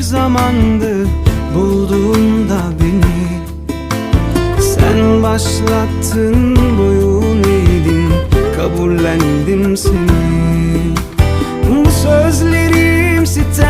zamandı bulduğunda beni. Sen başlattın boyun eğdim kabullendim seni. Bu sözlerim sitem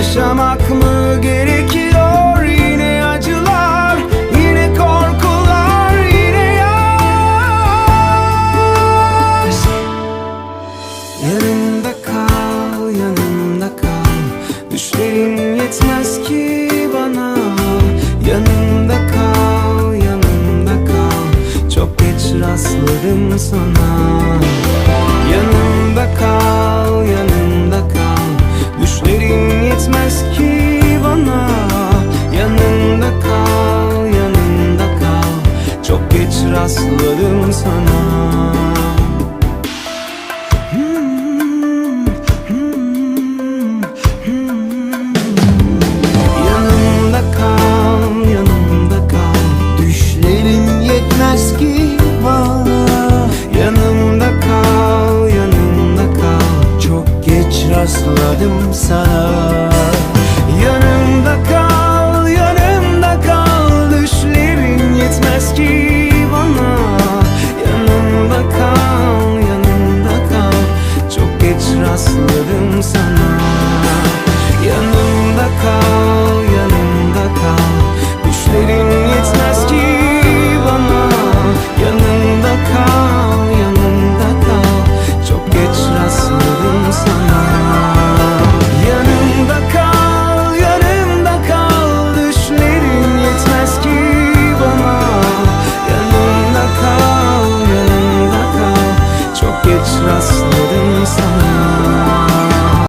yaşamak mı rastladım sana